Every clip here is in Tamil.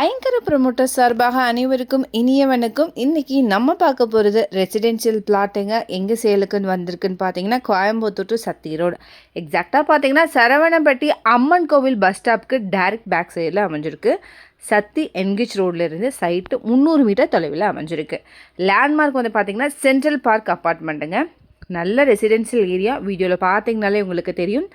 ஐங்கர ப்ரமோட்டர் சார்பாக அனைவருக்கும் இனியவனுக்கும் இன்றைக்கி இன்னைக்கு நம்ம பார்க்க போகிறது ரெசிடென்ஷியல் பிளாட்டுங்க எங்கே சேலுக்குன்னு வந்திருக்குன்னு பார்த்தீங்கன்னா கோயம்புத்தூர் டு சத்தி ரோடு எக்ஸாக்டாக பார்த்தீங்கன்னா சரவணப்பட்டி அம்மன் கோவில் பஸ் ஸ்டாப்க்கு டைரக்ட் பேக் சைடில் அமைஞ்சிருக்கு. சத்தி என்கிச் ரோட்லேருந்து சைட்டு முந்நூறு மீட்டர் தொலைவில் அமைஞ்சிருக்கு. லேண்ட்மார்க் வந்து பார்த்தீங்கன்னா சென்ட்ரல் பார்க் அப்பார்ட்மெண்ட்டுங்க நல்ல ரெசிடென்ஷியல் ஏரியா வீடியோவில் பார்த்தீங்கனாலே உங்களுக்கு தெரியும்.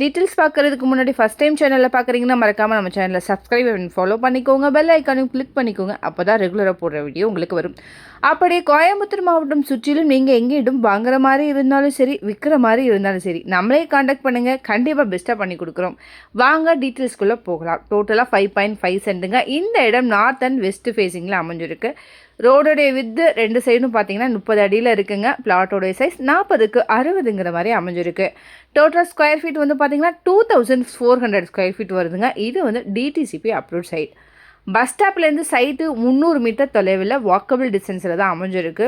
டீட்டெயில்ஸ் பார்க்குறதுக்கு முன்னாடி ஃபஸ்ட் டைம் சேனலில் பார்க்குறீங்கன்னா மறக்காமல் நம்ம சேனலில் சப்ஸ்கிரைப் அண்ட் ஃபாலோ பண்ணிக்கோங்க. பெல் ஐக்கானையும் கிளிக் பண்ணிக்கோங்க. அப்போ தான் ரெகுலராக போடுற வீடியோ உங்களுக்கு வரும். அப்படியே கோயம்புத்தூர் மாவட்டம் சுற்றிலும் நீங்கள் எங்கே இடம் வாங்குற மாதிரி இருந்தாலும் சரி விற்கிற மாதிரி இருந்தாலும் சரி நம்மளே காண்டாக்ட் பண்ணுங்கள் கண்டிப்பாக பெஸ்ட்டாக பண்ணி கொடுக்குறோம். வாங்க டீட்டெயில்ஸ்குள்ளே போகலாம். டோட்டலாக ஃபைவ் பாயிண்ட் ஃபைவ் சென்ட்டுங்க இந்த இடம் நார்த் அண்ட் வெஸ்ட் ஃபேஸிங்கில் அமைஞ்சிருக்கு. ரோடோடைய வித்து ரெண்டு சைடும் பார்த்தீங்கன்னா முப்பது அடியில் இருக்குங்க. பிளாட்டோடைய சைஸ் நாற்பதுக்கு அறுபதுங்கிற மாதிரி அமைஞ்சிருக்கு. டோட்டல் ஸ்கொயர் ஃபீட் வந்து பார்த்தீங்கன்னா பார்த்தீங்கன்னா two thousand four hundred square feet வருதுங்க. இது வந்து டிடிசிபி அப்ரூவ் சைட் பஸ் ஸ்டாப்லேருந்து சைட்டு முந்நூறு மீட்டர் தொலைவில் வாக்கபிள் டிஸ்டன்ஸில் தான் அமைஞ்சிருக்கு.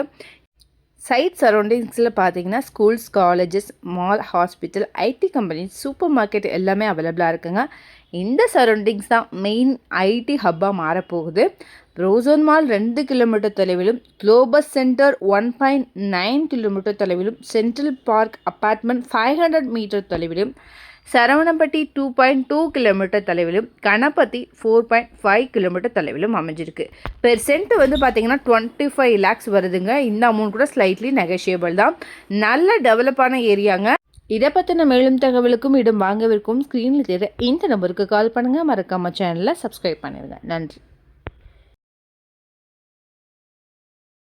சைட் சரௌண்டிங்ஸில் பார்த்தீங்கன்னா schools colleges mall hospital IT company super market எல்லாமே அவைலபிளாக இருக்குங்க. இந்த சரௌண்டிங்ஸ் தான் மெயின் ஐடி ஹப்பாக மாறப்போகுது. ரோசோன் மால் ரெண்டு கிலோமீட்டர் தொலைவிலும் Globus centre one point nine kilometre தொலைவிலும் central park apartment five hundred metre தொலைவிலும் Saravanapatti two point two kilometre தொலைவிலும் Ganapathy four point five kilometre தொலைவிலும் அமைஞ்சிருக்கு. பெர் சென்ட் வந்து பார்த்தீங்கன்னா டுவெண்ட்டி ஃபைவ் லேக்ஸ் வருதுங்க. இந்த அமௌண்ட் கூட ஸ்லைட்லி நெகஷியபிள் தான். நல்ல டெவலப்பான ஏரியாங்க. இதை பற்றின மேலும் தகவலுக்கும் இடம் வாங்கவிருக்கும் ஸ்க்ரீனில் தெரிய இந்த நம்பருக்கு கால் பண்ணுங்கள் மறக்காமல் சேனலில் சப்ஸ்கிரைப் பண்ணிடுங்க நன்றி.